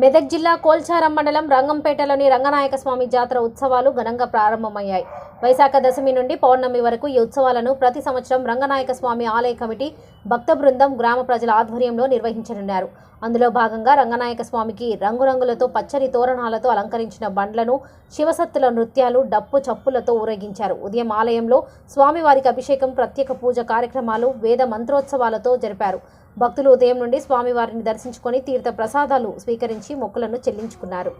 మెదక్ జిల్లా కోల్చారం మండలం రంగంపేటలోని రంగనాయక స్వామి జాతర ఉత్సవాలు ఘనంగా ప్రారంభమయ్యాయి. వైశాఖ దశమి నుండి పౌర్ణమి వరకు ఈ ఉత్సవాలను ప్రతి సంవత్సరం రంగనాయక స్వామి ఆలయ కమిటీ భక్త బృందం గ్రామ ప్రజల ఆధ్వర్యంలో నిర్వహించనున్నారు. అందులో భాగంగా రంగనాయక స్వామికి రంగురంగులతో పచ్చని తోరణాలతో అలంకరించిన బండ్లను శివసత్తుల నృత్యాలు డప్పు చప్పులతో ఊరేగించారు. ఉదయం ఆలయంలో స్వామివారికి అభిషేకం ప్రత్యేక పూజ కార్యక్రమాలు వేద మంత్రోత్సవాలతో జరిపారు. భక్తులు ఉదయం నుండి స్వామివారిని దర్శించుకొని తీర్థ ప్రసాదాలు స్వీకరించి మొక్కులను చెల్లించుకున్నారు.